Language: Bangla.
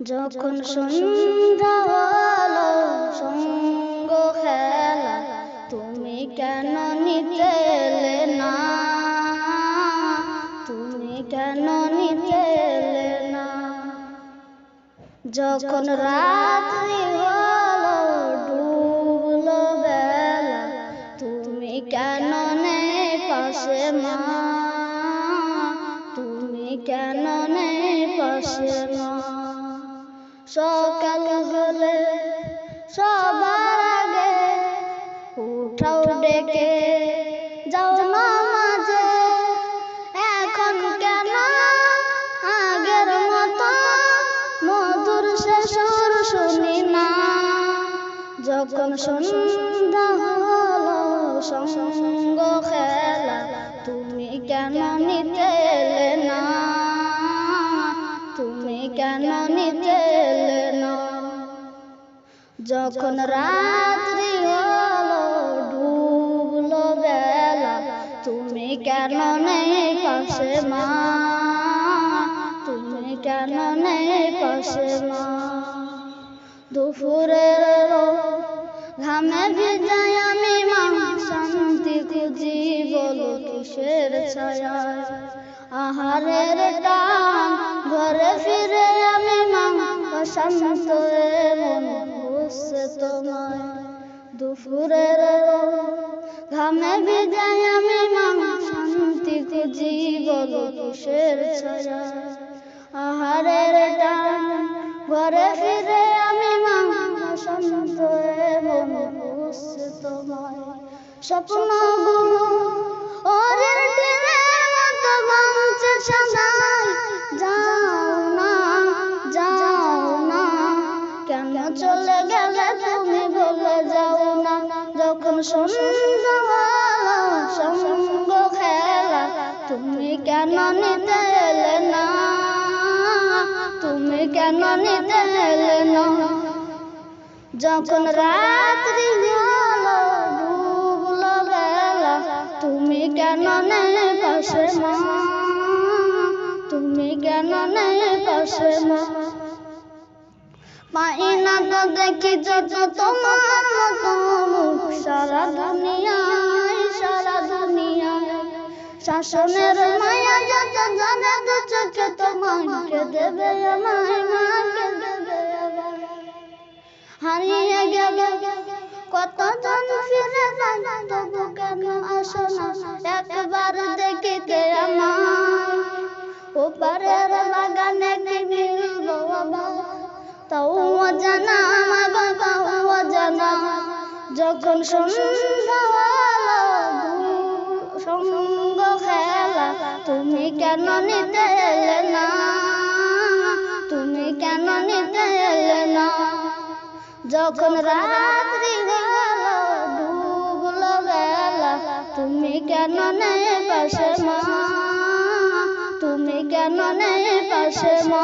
যখন সন্ধ্যা হলো সঙ্গ খেলা, তুমি কেন নিতে না? তুমি কেন নিতে না? যখন রাত্রি হলো, ডুবলো বেলা, তুমি কেন নেই পাশে মা? তুমি কেন নেই পাশে মা? সকাল হলে সবার আগে উঠাও ডেকে, যাও না মাঝে এখন কেন আগের মতো মধুর শেষর শুনি না। যখন সন্ধ্যা হলো সঙ্গ খেলা, তুমি কেন নিতে না? তুমি কেন নিতে যখন রাত্রি হলো, ডুবলো বেলা, তুমি কেন নেই পাশে মা? তুমি কেন নেই পাশে মা? দুপুরের ঘামে ভিজাই আমি মা, শান্তি খুঁজি বলো কিসের ছায়া? আহারের টান, ঘরে ফিরে আমি মা শান্ত মন বুঝছে তোমায় দুপুরের ঘামে ভিজাই আমি মা শান্তি খুঁজি বলো কিসের ছায়া। আহারের টান, ঘরে ফিরে আমি মা শান্ত মন বুঝছে তোমায় স্বপ্নগুলো ওরের টিনে মতো সাজাই তুমি কেন নিতে এলে না? তুমি কেন নিতে এলে না? যখন রাত্রি হলো বেলা, তুমি কেন নেই পাশে মা? তুমি কেন নেই পাশে মা? পাই তো দেখি যত তোমার মতো সারা দুনিয়ায় শাসনের মায়া যত জানে দু চোখে তোমাকে দেবে আমায় মাকে দেবে হারিয়ে গেল কত জন ফিরে তবু কেন আসো না? একবার দেখিতে আমার। ওপারের বাগানে তাও আমার? বাবা অজানা যখন সন্ধ্যা সঙ্গ খেলা, তুমি কেন নিতে এলে না? তুমি কেন নিতে এলে না? যখন রাত্রি গেল ডুবলো বেলা, তুমি কেন নেই পাশে মা? তুমি কেন নেই পাশে মা?